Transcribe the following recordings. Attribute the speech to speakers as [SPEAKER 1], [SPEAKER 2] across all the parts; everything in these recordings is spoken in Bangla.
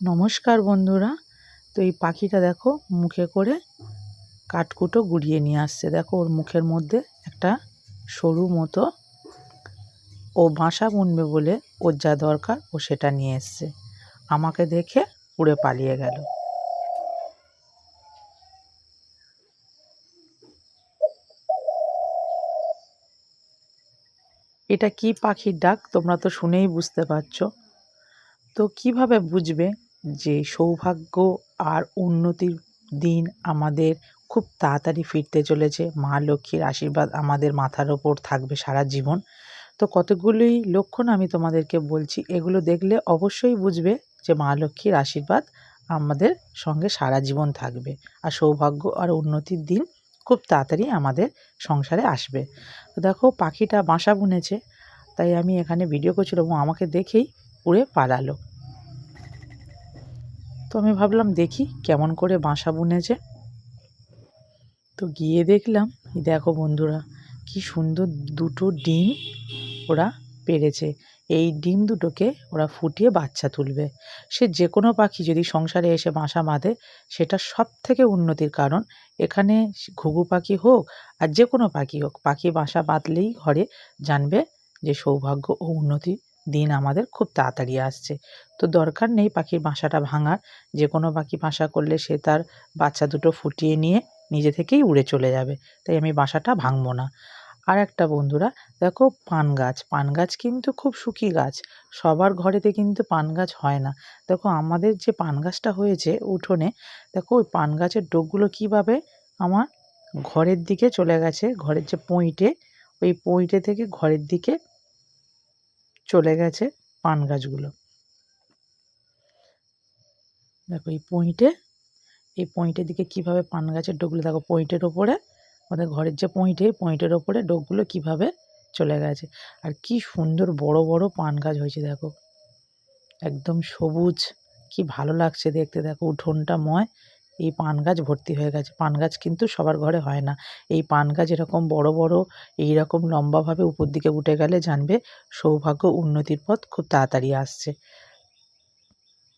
[SPEAKER 1] নমস্কার বন্ধুরা। তো এই পাখিটা দেখো মুখে করে কাঠকুটো গুড়িয়ে নিয়ে আসছে। দেখো ওর মুখের মধ্যে একটা সরু মতো ও বাসা বুনবে বলে ওর যা দরকার ও সেটা নিয়ে এসছে। আমাকে দেখে উড়ে পালিয়ে গেল। এটা কি পাখির ডাক? তোমরা তো শুনেই বুঝতে পারছ। তো কীভাবে বুঝবে? যে সৌভাগ্য আর উন্নতির দিন আমাদের খুব তাড়াতাড়ি ফিরতে চলেছে। মা লক্ষ্মীর আশীর্বাদ আমাদের মাথার ওপর থাকবে সারা জীবন। তো কতগুলোই লক্ষণ আমি তোমাদেরকে বলছি, এগুলো দেখলে অবশ্যই বুঝবে যে মা লক্ষ্মীর আশীর্বাদ আমাদের সঙ্গে সারা জীবন থাকবে। আর সৌভাগ্য আর উন্নতির দিন খুব তাড়াতাড়ি আমাদের সংসারে আসবে। তো দেখো, পাখিটা বাসা বুনেছে, তাই আমি এখানে ভিডিও করছিলাম। আমাকে দেখেই উড়ে পালালো। তো আমি ভাবলাম, দেখি কেমন করে বাসা বুনেছে। তো গিয়ে দেখলাম দেখো বন্ধুরা, কি সুন্দর দুটো ডিম ওরা পেরেছে। এই ডিম দুটোকে ওরা ফুটিয়ে বাচ্চা তুলবে। সে যে কোনো পাখি যদি সংসারে এসে বাসা বাঁধে, সেটা সব থেকে উন্নতির কারণ। এখানে ঘুঘু পাখি হোক আর যে কোনো পাখি হোক, পাখি বাসা বাঁধলেই ঘরে জানবে যে সৌভাগ্য ও উন্নতির দিন আমাদের খুব তাড়াতাড়ি আসছে। তো দরকার নেই পাখির বাসাটা ভাঙার। যে কোনো পাখি বাসা করলে সে তার বাচ্চা দুটো ফুটিয়ে নিয়ে নিজে থেকেই উড়ে চলে যাবে। তাই আমি বাসাটা ভাঙবো না। আর একটা বন্ধুরা, দেখো পান গাছ। পান গাছ কিন্তু খুব সুখী গাছ। সবার ঘরেতে কিন্তু পান গাছ হয় না। দেখো আমাদের যে পান গাছটা হয়েছে উঠোনে, দেখো ওই পান গাছের ডোকগুলো কীভাবে আমার ঘরের দিকে চলে গেছে। ঘরের যে পঁইটে, ওই পঁইটে থেকে ঘরের দিকে চলে গেছে পান গাছগুলো। দেখো এই পইটে, এই পইটের দিকে কীভাবে পান গাছের ডোকগুলো, দেখো পইটের ওপরে, আমাদের ঘরের যে পইটে পইটের ওপরে ডোকগুলো কীভাবে চলে গেছে। আর কি সুন্দর বড় বড় পান গাছ হয়েছে, দেখো। একদম সবুজ, কি ভালো লাগছে দেখতে, দেখো, উঠোনটা ময় এই পান গাছ ভর্তি হয়ে গেছে। পান গাছ কিন্তু সবার ঘরে হয় না। এই পান গাছ এরকম বড় বড় এই রকম লম্বাভাবে উপর দিকে উঠে গেলে জানবে সৌভাগ্য উন্নতির পথ খুব তাড়াতাড়ি আসছে।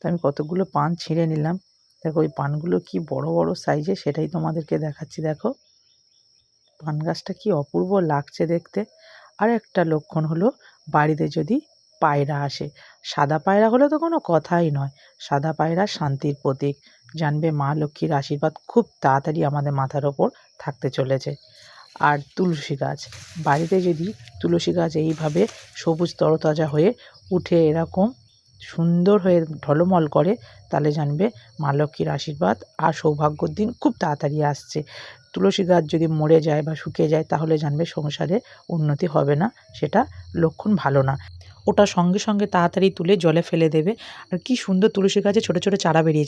[SPEAKER 1] তো আমি কতগুলো পান ছিঁড়ে নিলাম। দেখো ওই পানগুলো কি বড় বড় সাইজে সেটাই তোমাদেরকে দেখাচ্ছি, দেখো। পান গাছটা কি অপূর্ব লাগছে দেখতে। আর একটা লক্ষণ হলো বাড়িতে যদি পায়রা আসে, সাদা পায়রা হলে তো কোনো কথাই নয়। সাদা পায়রা শান্তির প্রতীক। জানবে মা লক্ষ্মীর আশীর্বাদ খুব তাড়াতাড়ি আমাদের মাথার ওপর থাকতে চলেছে। আর তুলসী গাছ, বাড়িতে যদি তুলসী গাছ এইভাবে সবুজ তরতাজা হয়ে উঠে এরকম সুন্দর হয়ে ঢলমল করে, তাহলে জানবে মা লক্ষ্মীর আশীর্বাদ আর সৌভাগ্যর দিন খুব তাড়াতাড়ি আসছে। তুলসী গাছ যদি মরে যায় বা শুকিয়ে যায়, তাহলে জানবে সংসারে উন্নতি হবে না, সেটা লক্ষণ ভালো না। ওটা সঙ্গে সঙ্গে তাড়াতাড়ি তুলে জলে ফেলে দেবে। আর কি সুন্দর তুলসী গাছে ছোটো ছোটো চারা বেরিয়েছে।